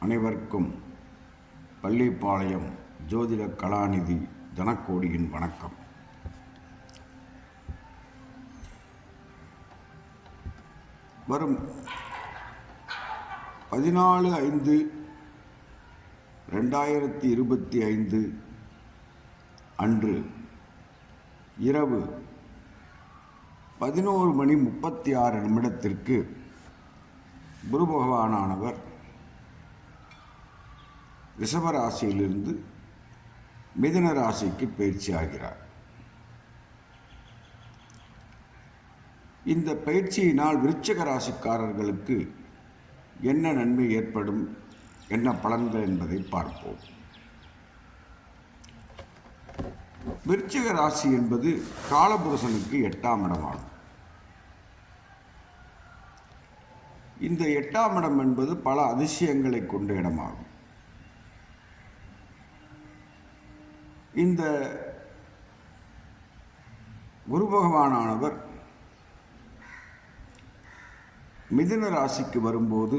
அனைவருக்கும் பள்ளிப்பாளையம் ஜோதிட கலாநிதி தனக்கோடியின் வணக்கம். வரும் பதினாலு ஐந்து ரெண்டாயிரத்தி இருபத்தி ஐந்து அன்று இரவு பதினோரு மணி முப்பத்தி ஆறு நிமிடத்திற்கு குரு பகவானானவர் ரிஷபராசியிலிருந்து மிதுன ராசிக்கு பயிற்சி ஆகிறார். இந்த பயிற்சியினால் விருச்சக ராசிக்காரர்களுக்கு என்ன நன்மை ஏற்படும் என்ன பலன்கள் என்பதை பார்ப்போம். விருச்சிக ராசி என்பது காலபுருஷனுக்கு எட்டாம் இடமாகும். இந்த எட்டாம் இடம் என்பது பல அதிசயங்களை கொண்ட இடமாகும். இந்த குரு பகவானானவர் மிதுன ராசிக்கு வரும்போது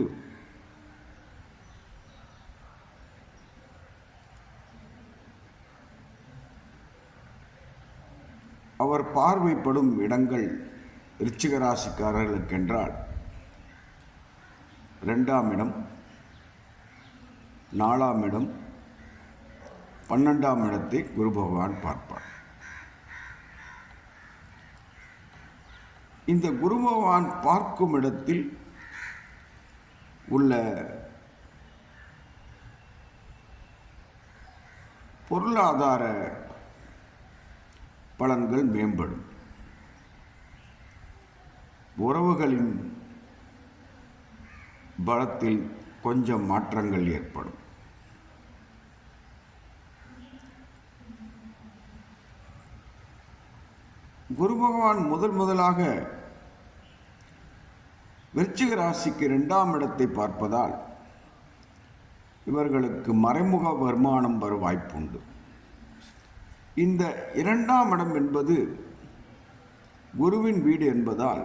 அவர் பார்வைப்படும் இடங்கள் ரிச்சிக ராசிக்காரர்களுக்கென்றால் ரெண்டாம் இடம் நாலாம் இடம் பன்னெண்டாம் இடத்தை குரு பகவான் பார்ப்பார். இந்த குரு பகவான் பார்க்கும் இடத்தில் உள்ள பொருளாதார பலன்கள் மேம்படும். உறவுகளின் பலத்தில் கொஞ்சம் மாற்றங்கள் ஏற்படும். குரு பகவான் முதல் முதலாக விருச்சிக ராசிக்கு இரண்டாம் இடத்தை பார்ப்பதால் இவர்களுக்கு மறைமுக வருமானம் வர வாய்ப்புண்டு. இந்த இரண்டாம் இடம் என்பது குருவின் வீடு என்பதால்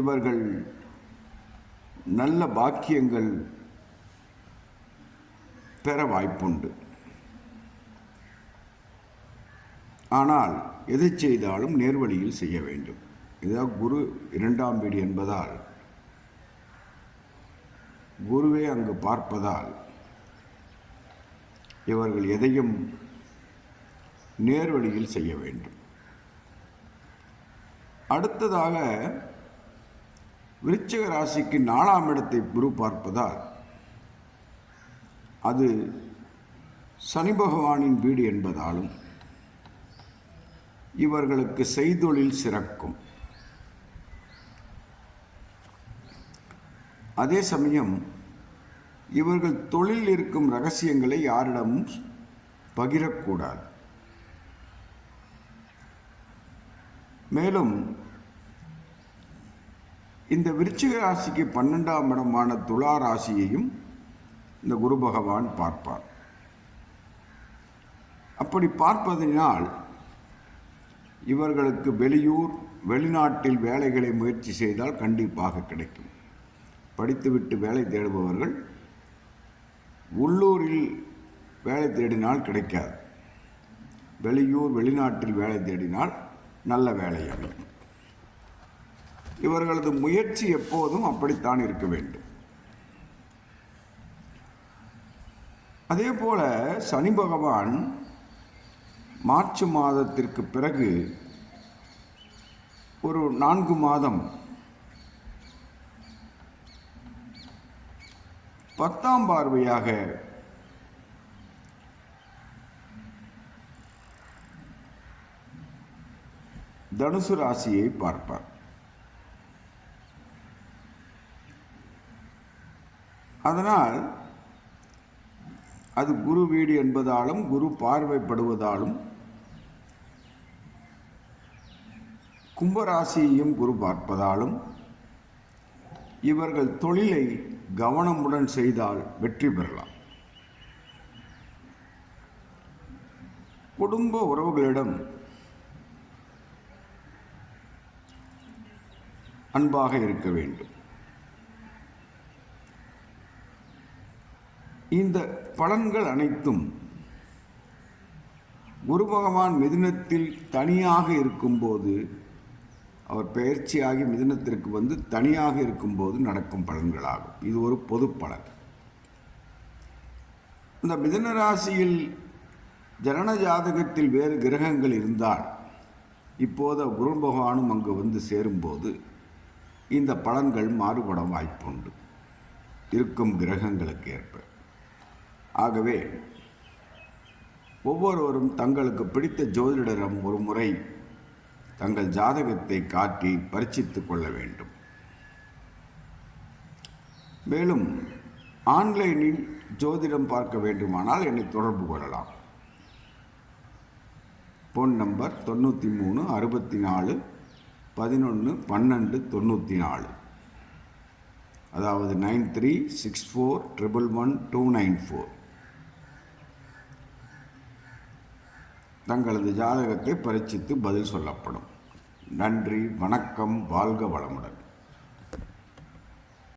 இவர்கள் நல்ல பாக்கியங்கள் பெற வாய்ப்புண்டு. ஆனால் எதை செய்தாலும் நேர்வழியில் செய்ய வேண்டும். இதுதான் குரு இரண்டாம் வீடு என்பதால். குருவே அங்கு பார்ப்பதால் இவர்கள் எதையும் நேர்வழியில் செய்ய வேண்டும். அடுத்ததாக விருச்சிக ராசிக்கு நாலாம் இடத்தை குரு பார்ப்பதால் அது சனி பகவானின் வீடு என்பதாலும் இவர்களுக்கு செய்தொழில் சிறக்கும். அதே சமயம் இவர்கள் தொழில் இருக்கும் ரகசியங்களை யாரிடமும் பகிரக்கூடாது. மேலும் இந்த விருச்சிக ராசிக்கு பன்னெண்டாம் இடமான துலா ராசியையும் இந்த குரு பகவான் பார்ப்பார். அப்படி பார்ப்பதனால் இவர்களுக்கு வெளியூர் வெளிநாட்டில் வேலைகளை முயற்சி செய்தால் கண்டிப்பாக கிடைக்கும். படித்துவிட்டு வேலை தேடுபவர்கள் உள்ளூரில் வேலை தேடினால் கிடைக்காது. வெளியூர் வெளிநாட்டில் வேலை தேடினால் நல்ல வேலை அமையும். இவர்களது முயற்சி எப்போதும் அப்படித்தான் இருக்க வேண்டும். அதே போல சனி பகவான் மார்ச் மாதத்திற்கு பிறகு ஒரு நான்கு மாதம் பத்தாம் பார்வையாக தனுசு ராசியை பார்ப்பார். அதனால் அது குரு வீடு என்பதாலும் குரு பார்வைப்படுவதாலும் கும்பராசியையும் குரு பார்ப்பதாலும் இவர்கள் தொழிலை கவனமுடன் செய்தால் வெற்றி பெறலாம். குடும்ப உறவுகளிடம் அன்பாக இருக்க வேண்டும். இந்த பலன்கள் அனைத்தும் குரு பகவான் மிதுனத்தில் தனியாக இருக்கும்போது அவர் பெயர்ச்சியாகி மிதுனத்திற்கு வந்து தனியாக இருக்கும்போது நடக்கும் பலன்களாகும். இது ஒரு பொது பலன். இந்த மிதுன ராசியில் ஜனன ஜாதகத்தில் வேறு கிரகங்கள் இருந்தால் இப்போது குரு பகவானும் அங்கு வந்து சேரும்போது இந்த பலன்கள் மாறுபட வாய்ப்புண்டு. இருக்கும் கிரகங்களுக்கு ஏற்ப. ஆகவே ஒவ்வொருவரும் தங்களுக்கு பிடித்த ஜோதிடரிடம் ஒரு முறை தங்கள் ஜாதகத்தை காட்டி பரிச்சித்து கொள்ள வேண்டும். மேலும் ஆன்லைனில் ஜோதிடம் பார்க்க வேண்டுமானால் என்னை தொடர்பு கொள்ளலாம். ஃபோன் நம்பர் தொண்ணூற்றி மூணு அறுபத்தி நாலு பதினொன்று பன்னெண்டு தொண்ணூற்றி நாலு. அதாவது nine three six four triple one two nine four. தங்களது ஜாதகத்தை பரீட்சித்து பதில் சொல்லப்படும். நன்றி வணக்கம் வாழ்க வளமுடன்.